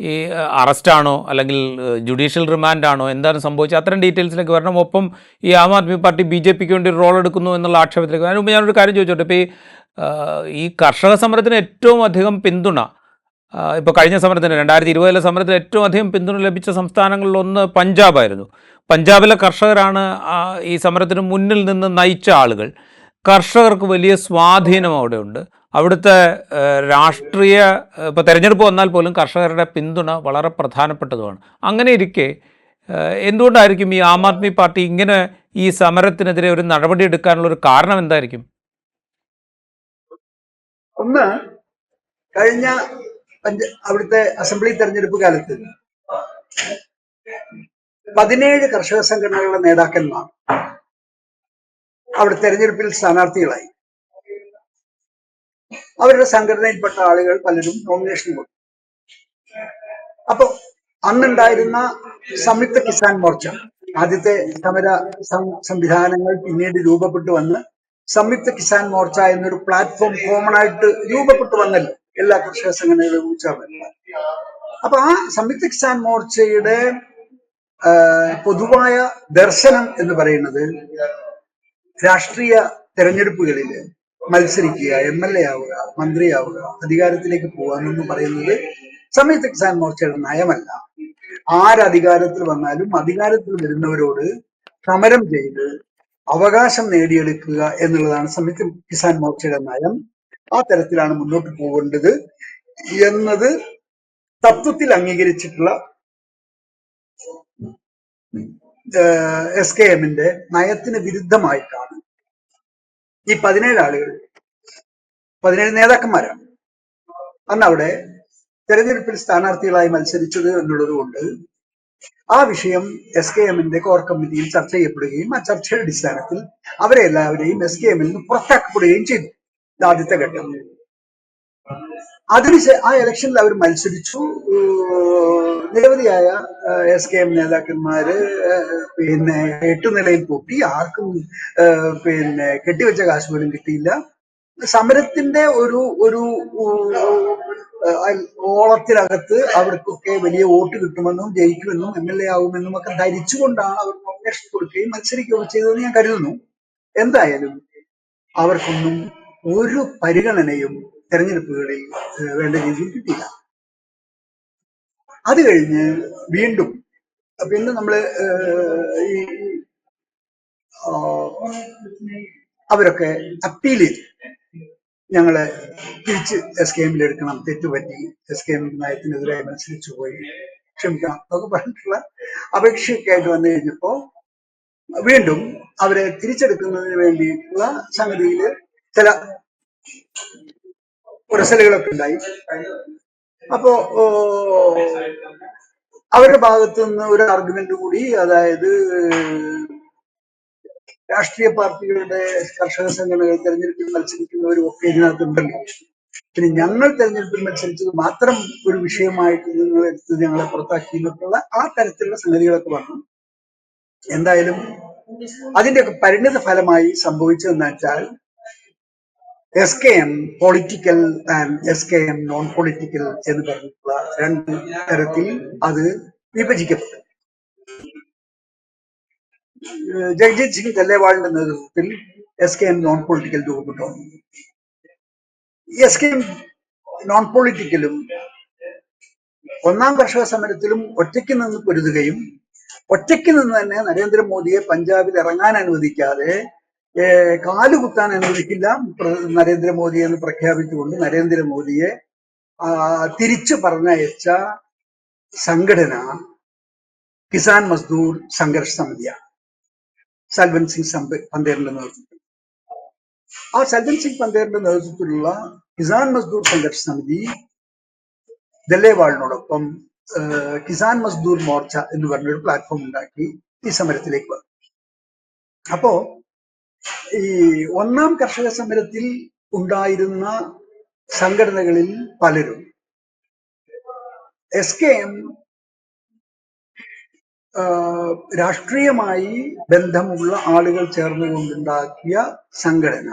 ഈ അറസ്റ്റാണോ അല്ലെങ്കിൽ ജുഡീഷ്യൽ റിമാൻഡാണോ എന്താണ് സംഭവിച്ചത്? അത്തരം ഡീറ്റെയിൽസിലേക്ക് വരണം. ഒപ്പം ഈ Aam Aadmi party B J പിക്ക് വേണ്ടി റോൾ എടുക്കുന്നു എന്നുള്ള ആക്ഷേപത്തിലേക്ക് അതിന് മുമ്പ് ഞാനൊരു കാര്യം ചോദിച്ചോട്ടെ? ഇപ്പോൾ ഈ ഈ കർഷക സമരത്തിന് ഏറ്റവും അധികം പിന്തുണ ഇപ്പോൾ കഴിഞ്ഞ സമരത്തിന് രണ്ടായിരത്തി ഇരുപതിലെ സമരത്തിന് ഏറ്റവും അധികം പിന്തുണ ലഭിച്ച സംസ്ഥാനങ്ങളിലൊന്ന് പഞ്ചാബായിരുന്നു. പഞ്ചാബിലെ കർഷകരാണ് ഈ സമരത്തിന് മുന്നിൽ നിന്ന് നയിച്ച ആളുകൾ. കർഷകർക്ക് വലിയ സ്വാധീനം അവിടെയുണ്ട്. അവിടുത്തെ രാഷ്ട്രീയ ഇപ്പോൾ തെരഞ്ഞെടുപ്പ് വന്നാൽ പോലും കർഷകരുടെ പിന്തുണ വളരെ പ്രധാനപ്പെട്ടതുമാണ്. അങ്ങനെ ഇരിക്കെ എന്തുകൊണ്ടായിരിക്കും ഈ ആം ആദ്മി പാർട്ടി ഇങ്ങനെ ഈ സമരത്തിനെതിരെ ഒരു നടപടി എടുക്കാനുള്ള ഒരു കാരണം എന്തായിരിക്കും? ഒന്ന് കഴിഞ്ഞ അവിടുത്തെ അസംബ്ലി തെരഞ്ഞെടുപ്പ് കാലത്ത് പതിനേഴ് കർഷക സംഘടനകളുടെ നേതാക്കന്മാർ അവിടെ തെരഞ്ഞെടുപ്പിൽ സ്ഥാനാർത്ഥികളായി. അവരുടെ സംഘടനയിൽപ്പെട്ട ആളുകൾ പലരും നോമിനേഷൻ കൊടുത്തു. അപ്പൊ അന്നുണ്ടായിരുന്ന സംയുക്ത കിസാൻ മോർച്ച ആദ്യത്തെ സമര സംവിധാനങ്ങൾ പിന്നീട് രൂപപ്പെട്ടു വന്ന് സംയുക്ത കിസാൻ മോർച്ച എന്നൊരു പ്ലാറ്റ്ഫോം കോമൺ ആയിട്ട് രൂപപ്പെട്ടു വന്നല്ലോ എല്ലാ കർഷക സംഘടനകളും ചേർന്ന് അപ്പൊ ആ സംയുക്ത കിസാൻ മോർച്ചയുടെ പൊതുവായ ദർശനം എന്ന് പറയുന്നത് രാഷ്ട്രീയ തെരഞ്ഞെടുപ്പുകളിൽ മത്സരിക്കുക എം എൽ എ ആവുക മന്ത്രിയാവുക അധികാരത്തിലേക്ക് പോകാമെന്ന് പറയുന്നത് സംയുക്ത കിസാൻ മോർച്ചയുടെ നയമല്ല. ആരധികാരത്തിൽ വന്നാലും അധികാരത്തിൽ വരുന്നവരോട് സമരം ചെയ്ത് അവകാശം നേടിയെടുക്കുക എന്നുള്ളതാണ് സംയുക്ത കിസാൻ മോർച്ചയുടെ നയം. ആ തരത്തിലാണ് മുന്നോട്ട് പോകേണ്ടത് എന്നത് തത്വത്തിൽ അംഗീകരിച്ചിട്ടുള്ള എസ് കെ എമ്മിന്റെ നയത്തിന് വിരുദ്ധമായിട്ടാണ് ഈ പതിനേഴ് ആളുകൾ പതിനേഴ് നേതാക്കന്മാരാണ് അന്ന് അവിടെ തെരഞ്ഞെടുപ്പിൽ സ്ഥാനാർത്ഥികളായി മത്സരിച്ചത് എന്നുള്ളത് കൊണ്ട് ആ വിഷയം എസ് കെ എമ്മിന്റെ കോർ കമ്മിറ്റിയിൽ ചർച്ച ചെയ്യപ്പെടുകയും ആ ചർച്ചയുടെ അടിസ്ഥാനത്തിൽ അവരെ എല്ലാവരെയും എസ് കെ എമ്മിൽ നിന്ന് പുറത്താക്കപ്പെടുകയും ചെയ്തു. ആദ്യത്തെ ഘട്ടം. അതിന് ആ ഇലക്ഷനിൽ അവർ മത്സരിച്ചു. നിരവധിയായ എസ് കെ എം നേതാക്കന്മാര് ഏഹ് പിന്നെ എട്ടു നിലയിൽ പൊട്ടി. ആർക്കും പിന്നെ കെട്ടിവെച്ച കാശ് പോലും കിട്ടിയില്ല. സമരത്തിന്റെ ഒരു ഒരു ഓളത്തിനകത്ത് അവർക്കൊക്കെ വലിയ വോട്ട് കിട്ടുമെന്നും ജയിക്കുമെന്നും എം എൽ എ ആകുമെന്നും ഒക്കെ ധരിച്ചുകൊണ്ടാണ് അവർ നോമിനേഷൻ കൊടുക്കുകയും മത്സരിക്കുകയും ചെയ്തതെന്ന് ഞാൻ കരുതുന്നു. എന്തായാലും അവർക്കൊന്നും ഒരു പരിഗണനയും തെരഞ്ഞെടുപ്പുകളിൽ വേണ്ട രീതിയിൽ കിട്ടിയില്ല. അത് കഴിഞ്ഞ് വീണ്ടും പിന്നെ നമ്മൾ ഈ അവരൊക്കെ അപ്പീൽ ചെയ്തു. ഞങ്ങളെ തിരിച്ച് എസ് കെ എമ്മിൽ എടുക്കണം തെറ്റുപറ്റി എസ് കെ എം നയത്തിനെതിരായി മത്സരിച്ചു പോയി ക്ഷമിക്കണം എന്നൊക്കെ പറഞ്ഞിട്ടുള്ള അപേക്ഷയൊക്കെ ആയിട്ട് വന്നു കഴിഞ്ഞപ്പോ വീണ്ടും അവരെ തിരിച്ചെടുക്കുന്നതിന് വേണ്ടിയിട്ടുള്ള സംഗതിയിൽ ചില ഉരസലുകളൊക്കെ ഉണ്ടായി. അപ്പോ അവരുടെ ഭാഗത്തു നിന്ന് ഒരു ആർഗ്യുമെന്റ് കൂടി അതായത് രാഷ്ട്രീയ പാർട്ടികളുടെ കർഷക സംഘടനകൾ തെരഞ്ഞെടുപ്പിൽ മത്സരിക്കുന്നവരും ഒക്കെ ഇതിനകത്തുണ്ടല്ലോ. പിന്നെ ഞങ്ങൾ തെരഞ്ഞെടുപ്പിൽ മത്സരിച്ചത് മാത്രം ഒരു വിഷയമായിട്ട് നിങ്ങൾ എടുത്ത് ഞങ്ങളെ പുറത്താക്കി എന്നൊക്കെയുള്ള ആ തരത്തിലുള്ള സംഗതികളൊക്കെ വന്നു. എന്തായാലും അതിന്റെയൊക്കെ പരിണിത ഫലമായി സംഭവിച്ചതെന്ന് വെച്ചാൽ S K M political and S K M non political എന്ന് പറഞ്ഞിട്ടുള്ള രണ്ട് തരത്തിൽ അത് വിഭജിക്കപ്പെട്ടു. ജഗ്ജിത് സിംഗ് തെല്ലേവാളിന്റെ നേതൃത്വത്തിൽ S K M non political രൂപപ്പെട്ടു. എസ് കെ എം നോൺ പൊളിറ്റിക്കലും ഒന്നാം കർഷക സമരത്തിലും ഒറ്റയ്ക്ക് നിന്ന് പൊരുതുകയും ഒറ്റയ്ക്ക് നിന്ന് തന്നെ നരേന്ദ്രമോദിയെ പഞ്ചാബിൽ ഇറങ്ങാൻ അനുവദിക്കാതെ കാലുകുത്താൻ അനുവദിക്കില്ല. നരേന്ദ്രമോദി എന്ന് പ്രഖ്യാപിച്ചുകൊണ്ട് നരേന്ദ്രമോദിയെ തിരിച്ചു പറഞ്ഞയച്ച സംഘടന കിസാൻ മസ്ദൂർ സംഘർഷ സമിതിയാണ്. സൽവൻ സിംഗ് പന്തേറിന്റെ നേതൃത്വത്തിൽ. ആ സൽവൻ സിംഗ് പന്തേറിന്റെ നേതൃത്വത്തിലുള്ള കിസാൻ മസ്ദൂർ സംഘർഷ സമിതി ദല്ലേവാളിനോടൊപ്പം കിസാൻ മസ്ദൂർ മോർച്ച എന്ന് പറഞ്ഞൊരു പ്ലാറ്റ്ഫോം ഉണ്ടാക്കി ഈ സമരത്തിലേക്ക് വന്നു. അപ്പോ ഈ ഒന്നാം കർഷക സമരത്തിൽ ഉണ്ടായിരുന്ന സംഘടനകളിൽ പലരും. എസ് കെ എം രാഷ്ട്രീയമായി ബന്ധമുള്ള ആളുകൾ ചേർന്നുകൊണ്ടുണ്ടാക്കിയ സംഘടന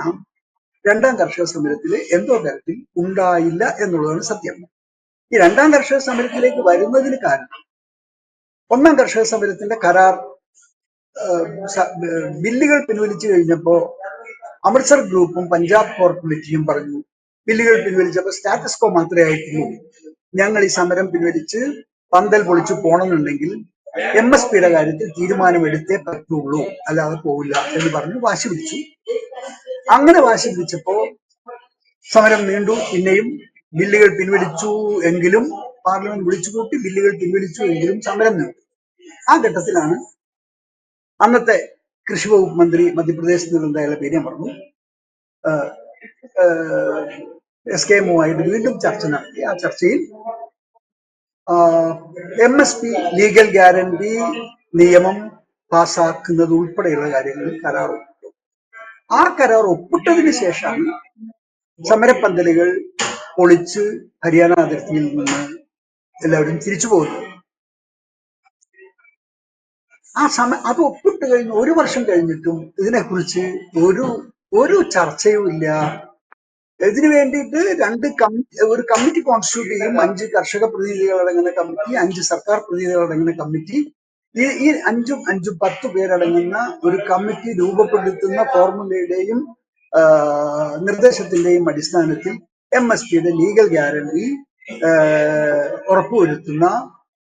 രണ്ടാം കർഷക സമരത്തിൽ എന്തോ തരത്തിൽ ഉണ്ടായില്ല എന്നുള്ളതാണ് സത്യം. ഈ രണ്ടാം കർഷക സമരത്തിലേക്ക് വരുന്നതിന് കാരണം ഒന്നാം കർഷക സമരത്തിന്റെ കരാർ ബില്ലുകൾ പിൻവലിച്ചു കഴിഞ്ഞപ്പോ അമൃത്സർ ഗ്രൂപ്പും പഞ്ചാബ് കോർ കമ്മിറ്റിയും പറഞ്ഞു ബില്ലുകൾ പിൻവലിച്ചപ്പോൾ സ്റ്റാറ്റസ് കോ മാത്രമേ ആയിട്ടുള്ളൂ. ഞങ്ങൾ ഈ സമരം പിൻവലിച്ച് പന്തൽ പൊളിച്ചു പോണമെന്നുണ്ടെങ്കിൽ എം എസ് പിയുടെ കാര്യത്തിൽ തീരുമാനമെടുത്തേ പറ്റുള്ളൂ. അല്ലാതെ പോവില്ല എന്ന് പറഞ്ഞ് വാശി പിടിച്ചു. അങ്ങനെ വാശി പിടിച്ചപ്പോ സമരം നീണ്ടു. പിന്നെയും ബില്ലുകൾ പിൻവലിച്ചു എങ്കിലും പാർലമെന്റ് വിളിച്ചു കൂട്ടി ബില്ലുകൾ പിൻവലിച്ചു എങ്കിലും സമരം നീണ്ടു. ആ ഘട്ടത്തിലാണ് അന്നത്തെ കൃഷി വകുപ്പ് മന്ത്രി മധ്യപ്രദേശിൽ നിന്ന് അയാളുടെ പേര് ഞാൻ പറഞ്ഞു എസ് കെ എമ്മുമായിട്ട് വീണ്ടും ചർച്ച നടത്തി. ആ ചർച്ചയിൽ M S P legal guarantee നിയമം പാസ്സാക്കുന്നത് ഉൾപ്പെടെയുള്ള കാര്യങ്ങളിൽ കരാർ ഒപ്പിട്ടു. ആ കരാർ ഒപ്പിട്ടതിന് ശേഷമാണ് സമരപ്പന്തലുകൾ പൊളിച്ച് ഹരിയാന അതിർത്തിയിൽ നിന്ന് എല്ലാവരും തിരിച്ചു പോകുന്നത് ആ സമയം അത് ഒപ്പിട്ട് കഴിഞ്ഞ് ഒരു വർഷം കഴിഞ്ഞിട്ടും ഇതിനെക്കുറിച്ച് ഒരു ഒരു ചർച്ചയും ഇല്ല. ഇതിനു വേണ്ടിയിട്ട് രണ്ട് കമ്മിറ്റി ഒരു കമ്മിറ്റി കോൺസ്റ്റിറ്റ്യൂട്ട് ചെയ്യും. അഞ്ച് കർഷക പ്രതിനിധികൾ അടങ്ങുന്ന കമ്മിറ്റി അഞ്ച് സർക്കാർ പ്രതിനിധികൾ അടങ്ങുന്ന കമ്മിറ്റി. ഈ ഈ അഞ്ചും അഞ്ചും പത്ത് പേരടങ്ങുന്ന ഒരു കമ്മിറ്റി രൂപപ്പെടുത്തുന്ന ഫോർമുലയുടെയും നിർദ്ദേശത്തിന്റെയും അടിസ്ഥാനത്തിൽ എം എസ് പിയുടെ ലീഗൽ ഗ്യാരണ്ടി ഉറപ്പുവരുത്തുന്ന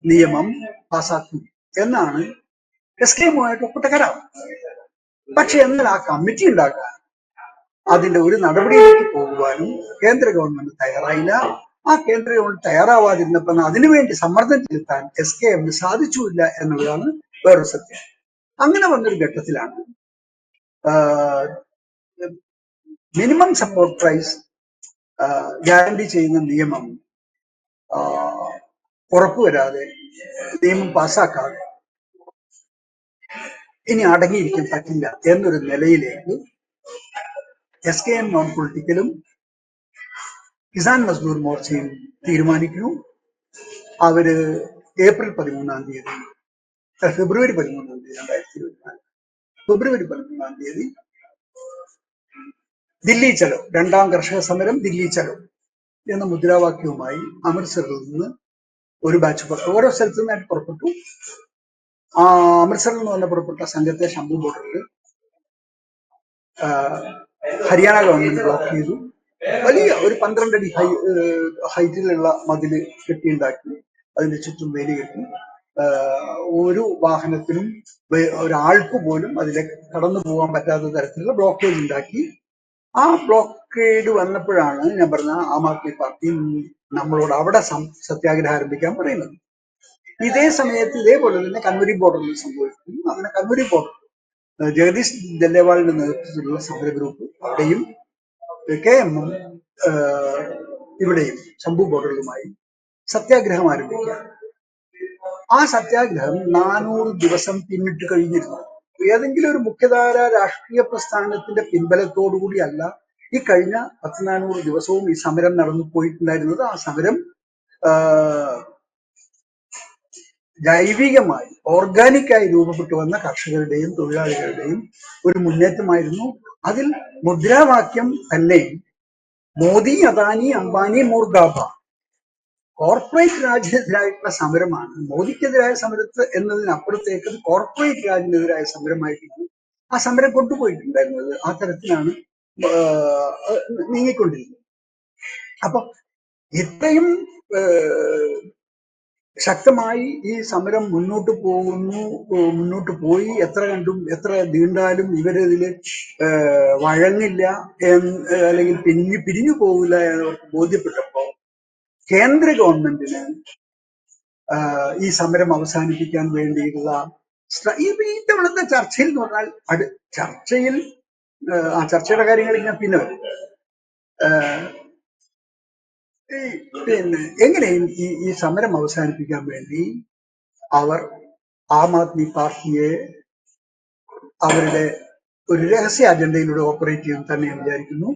നിയമം പാസാക്കും എന്നാണ് എസ് കെ എമ്മുമായിട്ട് ഒപ്പിട്ട കരാർ. പക്ഷെ എന്നാൽ ആ കമ്മിറ്റി ഉണ്ടാക്കാൻ അതിന്റെ ഒരു നടപടിയിലേക്ക് പോകുവാനും കേന്ദ്ര ഗവൺമെന്റ് തയ്യാറായില്ല. ആ കേന്ദ്ര ഗവൺമെന്റ് തയ്യാറാവാതിരുന്നപ്പോൾ അതിനുവേണ്ടി സമ്മർദ്ദം ചെലുത്താൻ എസ് കെ എമ്മിന് സാധിച്ചുമില്ല എന്നുള്ളതാണ് വേറൊരു സത്യം. അങ്ങനെ വന്നൊരു ഘട്ടത്തിലാണ് മിനിമം സപ്പോർട്ട് പ്രൈസ് ഗ്യാരണ്ടി ചെയ്യുന്ന നിയമം ഉറപ്പുവരാതെ നിയമം പാസ്സാക്കാതെ ഇനി അടങ്ങിയിരിക്കാൻ പറ്റില്ല എന്നൊരു നിലയിലേക്ക് എസ് കെ എം നോൺ പൊളിറ്റിക്കലും കിസാൻ മസ്ദൂർ മോർച്ചയും തീരുമാനിക്കുന്നു. അവർ ഏപ്രിൽ പതിമൂന്നാം തീയതി ഫെബ്രുവരി പതിമൂന്നാം തീയതി രണ്ടായിരത്തി ഇരുപത്തിനാല് ഫെബ്രുവരി പതിമൂന്നാം തീയതി ദില്ലി ചലോ രണ്ടാം കർഷക സമരം ദില്ലി ചലോ എന്ന മുദ്രാവാക്യവുമായി അമൃത്സറിൽ നിന്ന് ഒരു ബാച്ച് പുറത്തു ഓരോ സ്ഥലത്തു നിന്നായിട്ട് പുറപ്പെട്ടു. അമൃത്സറിൽ നിന്ന് തന്നെ പുറപ്പെട്ട സംഘത്തെ ശംഭു ബോർഡറിൽ ഹരിയാന ഗവൺമെന്റ് ബ്ലോക്ക് ചെയ്തു. വലിയ ഒരു പന്ത്രണ്ടടി ഹൈ ഹൈറ്റിലുള്ള മതിൽ കെട്ടിയുണ്ടാക്കി അതിന്റെ ചുറ്റും വേലി കെട്ടി. ഒരു വാഹനത്തിനും ഒരാൾക്ക് പോലും അതിലെ കടന്നു പോകാൻ പറ്റാത്ത തരത്തിലുള്ള ബ്ലോക്കേജ് ഉണ്ടാക്കി. ആ ബ്ലോക്കേഡ് വന്നപ്പോഴാണ് ഞാൻ പറഞ്ഞ ആം ആദ്മി പാർട്ടി നമ്മളോട് അവിടെ സത്യാഗ്രഹം ആരംഭിക്കാൻ പറയുന്നത്. ഇതേ സമയത്ത് ഇതേപോലെ തന്നെ കണ്ണൂരി ബോർഡറിൽ സംഭവിക്കുന്നു. അങ്ങനെ കണ്ണൂരി ബോർഡർ ജഗദീഷ് ജല്ലേവാളിന്റെ നേതൃത്വത്തിലുള്ള സമര ഗ്രൂപ്പ് അവിടെയും കെ എമ്മും ഇവിടെയും ശംഭു ബോർഡറിലുമായി സത്യാഗ്രഹം ആരംഭിക്കുക ആ സത്യാഗ്രഹം നാനൂറ് ദിവസം പിന്നിട്ട് കഴിഞ്ഞിരുന്നു. ഏതെങ്കിലും ഒരു മുഖ്യധാര രാഷ്ട്രീയ പ്രസ്ഥാനത്തിന്റെ പിൻബലത്തോടുകൂടിയല്ല ഈ കഴിഞ്ഞ പത്ത് നാനൂറ് ദിവസവും ഈ സമരം നടന്നു പോയിട്ടുണ്ടായിരുന്നത്. ആ സമരം ജൈവികമായി ഓർഗാനിക്കായി രൂപപ്പെട്ടു വന്ന കർഷകരുടെയും തൊഴിലാളികളുടെയും ഒരു മുന്നേറ്റമായിരുന്നു. അതിൽ മുദ്രാവാക്യം തന്നെ മോദി അദാനി അംബാനി മുർദാബ കോർപ്പറേറ്റ് രാജ്യത്തിനെതിരായിട്ടുള്ള സമരമാണ്. മോദിക്കെതിരായ സമരത്ത് എന്നതിനപ്പുറത്തേക്ക് കോർപ്പറേറ്റ് രാജിനെതിരായ സമരമായിട്ടാണ് ആ സമരം കൊണ്ടുപോയിട്ടുണ്ടായിരുന്നത് ആ തരത്തിലാണ് നീങ്ങിക്കൊണ്ടിരുന്നത്. അപ്പൊ ഇത്രയും ശക്തമായി ഈ സമരം മുന്നോട്ട് പോകുന്നു മുന്നോട്ട് പോയി. എത്ര കണ്ടും എത്ര നീണ്ടാലും ഇവരതിൽ വഴങ്ങില്ല അല്ലെങ്കിൽ പിരിഞ്ഞു പിരിഞ്ഞു പോകില്ല എന്ന് ബോധ്യപ്പെട്ടപ്പോൾ ബോധ്യപ്പെട്ടപ്പോ കേന്ദ്ര ഗവൺമെന്റിന് ഈ സമരം അവസാനിപ്പിക്കാൻ വേണ്ടിയിട്ടുള്ള ഈ ഇത്തവണത്തെ തവണത്തെ ചർച്ചയിൽ എന്ന് പറഞ്ഞാൽ അടു ചർച്ചയിൽ ആ ചർച്ചയുടെ കാര്യങ്ങൾ ഞാൻ പിന്നെ വരും പിന്നെ എങ്ങനെയും ഈ ഈ സമരം അവസാനിപ്പിക്കാൻ വേണ്ടി അവർ ആം ആദ്മി പാർട്ടിയെ അവരുടെ ഒരു രഹസ്യ അജണ്ടയിലൂടെ ഓപ്പറേറ്റ് ചെയ്യാൻ തന്നെ ഞാൻ വിചാരിക്കുന്നു.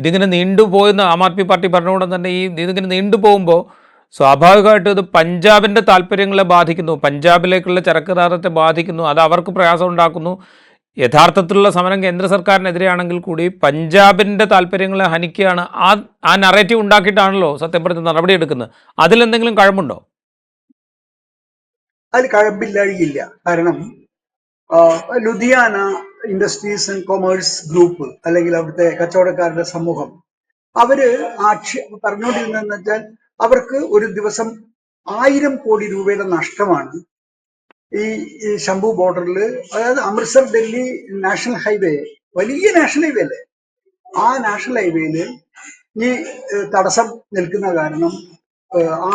ഇതിങ്ങനെ നീണ്ടുപോയെന്ന് ആം ആദ്മി പാർട്ടി പറഞ്ഞുകൊണ്ട് തന്നെ ഈ ഇതിങ്ങനെ നീണ്ടുപോകുമ്പോൾ സ്വാഭാവികമായിട്ടും ഇത് പഞ്ചാബിന്റെ താല്പര്യങ്ങളെ ബാധിക്കുന്നു. പഞ്ചാബിലേക്കുള്ള ചരക്ക് ഗതാഗതത്തെ ബാധിക്കുന്നു. അത് അവർക്ക് പ്രയാസം ഉണ്ടാക്കുന്നു. യഥാർത്ഥത്തിലുള്ള സമരം കേന്ദ്ര സർക്കാരിനെതിരെയാണെങ്കിൽ കൂടി പഞ്ചാബിന്റെ താല്പര്യങ്ങളെ ഹനിക്കുകയാണ്. ആ ആ നറേറ്റീവ് ഉണ്ടാക്കിയിട്ടാണല്ലോ സത്യം പറഞ്ഞ നടപടിയെടുക്കുന്നത് അതിലെന്തെങ്കിലും കഴമ്പുണ്ടോ? അതിൽ കഴമ്പില്ലാഴിയില്ല കാരണം Ludhiana industries and commerce group അല്ലെങ്കിൽ അവിടുത്തെ കച്ചവടക്കാരുടെ സമൂഹം അവർ ആക്ഷി പറഞ്ഞുകൊണ്ടിരുന്നതെന്ന് വെച്ചാൽ അവർക്ക് ഒരു ദിവസം ആയിരം കോടി രൂപയുടെ നഷ്ടമാണ് ഈ ശംഭു ബോർഡറിൽ അതായത് അമൃത്സർ ഡൽഹി നാഷണൽ ഹൈവേ വലിയ നാഷണൽ ഹൈവേ അല്ലേ? ആ നാഷണൽ ഹൈവേയിൽ ഈ തടസ്സം നിൽക്കുന്ന കാരണം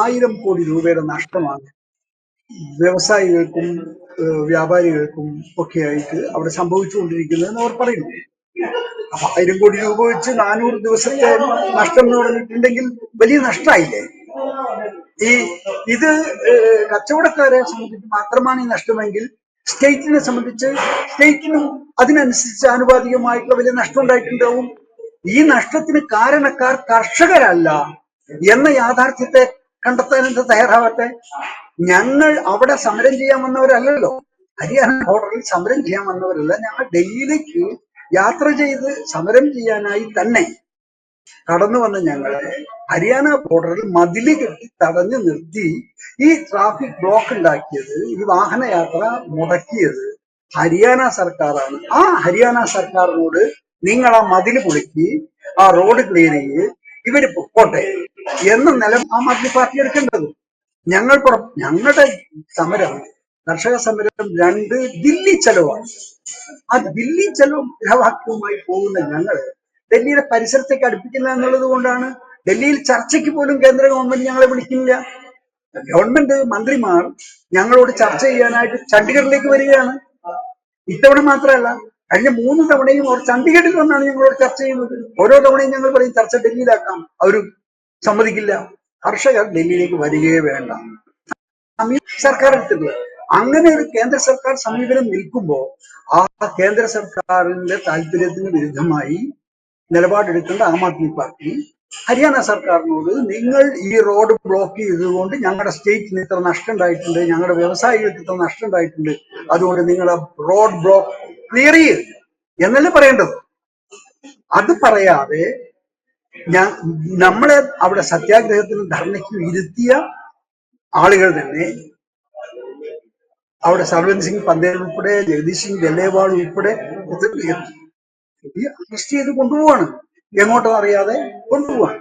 ആയിരം കോടി രൂപയുടെ നഷ്ടമാണ്. വ്യവസായികൾക്കും വ്യാപാരികൾക്കും ഒക്കെ ആയിട്ട് അവിടെ സംഭവിച്ചുകൊണ്ടിരിക്കുന്നതെന്ന് അവർ പറയുന്നു. അപ്പൊ ആയിരം കോടി രൂപ വെച്ച് നാനൂറ് ദിവസത്തെ നഷ്ടം എന്ന് പറഞ്ഞിട്ടുണ്ടെങ്കിൽ വലിയ നഷ്ടമായില്ലേ? ഈ ഇത് കച്ചവടക്കാരെ സംബന്ധിച്ച് മാത്രമാണ് ഈ നഷ്ടമെങ്കിൽ സ്റ്റേറ്റിനെ സംബന്ധിച്ച് സ്റ്റേറ്റിനും അതിനനുസരിച്ച് ആനുപാതികമായിട്ടുള്ള വലിയ നഷ്ടം ഉണ്ടായിട്ടുണ്ടാവും. ഈ നഷ്ടത്തിന് കാരണക്കാർ കർഷകരല്ല എന്ന യാഥാർത്ഥ്യത്തെ കണ്ടെത്താൻ എന്താ തയ്യാറാവട്ടെ? ഞങ്ങൾ അവിടെ സമരം ചെയ്യാൻ വന്നവരല്ലല്ലോ. ഹരിയാന ബോർഡറിൽ സമരം ചെയ്യാൻ വന്നവരല്ല. ഞങ്ങൾ ഡൽഹിയിലേക്ക് യാത്ര ചെയ്ത് സമരം ചെയ്യാനായി തന്നെ കടന്നു വന്ന ഞങ്ങളെ ഹരിയാന ബോർഡറിൽ മതിൽ കെട്ടി തടഞ്ഞു നിർത്തി ഈ ട്രാഫിക് ബ്ലോക്ക് ഉണ്ടാക്കിയത് ഈ വാഹനയാത്ര മുടക്കിയത് ഹരിയാന സർക്കാരാണ്. ആ ഹരിയാന സർക്കാരിനോട് നിങ്ങൾ ആ മതിൽ പൊളിക്കി ആ റോഡ് ക്ലിയർ ചെയ്യ് ഇവർ പൊക്കോട്ടെ എന്ന നില ആം ആദ്മി പാർട്ടി എടുക്കേണ്ടത്. ഞങ്ങൾ ഞങ്ങളുടെ സമരം കർഷക സമരം രണ്ട് ദില്ലി ചെലവാണ്. ആ ദില്ലി ചെലവ് ഗ്രഹവാക്യവുമായി പോകുന്ന ഞങ്ങൾ ഡൽഹിയുടെ പരിസരത്തേക്ക് അടുപ്പിക്കില്ല എന്നുള്ളത് കൊണ്ടാണ് ഡൽഹിയിൽ ചർച്ചയ്ക്ക് പോലും കേന്ദ്ര ഗവൺമെന്റ് ഞങ്ങളെ വിളിക്കില്ല ഗവൺമെന്റ് മന്ത്രിമാർ ഞങ്ങളോട് ചർച്ച ചെയ്യാനായിട്ട് ചണ്ഡീഗഡിലേക്ക് വരികയാണ്. ഇത്തവണ മാത്രമല്ല കഴിഞ്ഞ മൂന്ന് തവണയും അവർ ചണ്ഡീഗഡിൽ വന്നാണ് ഞങ്ങളോട് ചർച്ച ചെയ്യുന്നത്. ഓരോ തവണയും ഞങ്ങൾ പറയും ചർച്ച ഡൽഹിയിലാക്കാം. അവർ സമ്മതിക്കില്ല. കർഷകർ ഡൽഹിയിലേക്ക് വരികയേ വേണ്ട. സർക്കാർ എടുത്തിട്ടുള്ളത് അങ്ങനെ ഒരു കേന്ദ്ര സർക്കാർ സമീപനം നിൽക്കുമ്പോൾ ആ കേന്ദ്ര സർക്കാരിന്റെ താല്പര്യത്തിന് വിരുദ്ധമായി നിലപാടെടുക്കേണ്ട ആം ആദ്മി പാർട്ടി. ഹരിയാന സർക്കാരിനോട് നിങ്ങൾ ഈ റോഡ് ബ്ലോക്ക് ചെയ്തതുകൊണ്ട് ഞങ്ങളുടെ സ്റ്റേറ്റിന് ഇത്ര നഷ്ടം ഉണ്ടായിട്ടുണ്ട് ഞങ്ങളുടെ വ്യവസായികൾക്ക് ഇത്ര നഷ്ടം ഉണ്ടായിട്ടുണ്ട് അതുകൊണ്ട് നിങ്ങൾ റോഡ് ബ്ലോക്ക് ക്ലിയർ ചെയ്യുക എന്നല്ലേ പറയേണ്ടത്? അത് പറയാതെ ഞാൻ നമ്മളെ അവിടെ സത്യാഗ്രഹത്തിനും ധർണയ്ക്കും ഇരുത്തിയ ആളുകൾ തന്നെ അവിടെ സർവൻ സിംഗ് പന്തേൽ ഉൾപ്പെടെ ജഗദീഷ് സിംഗ് ഡെല്ലേവാൾ ഉൾപ്പെടെ ഇത് അറസ്റ്റ് ചെയ്ത് കൊണ്ടുപോവാണ്. എങ്ങോട്ടും അറിയാതെ കൊണ്ടുപോവാണ്.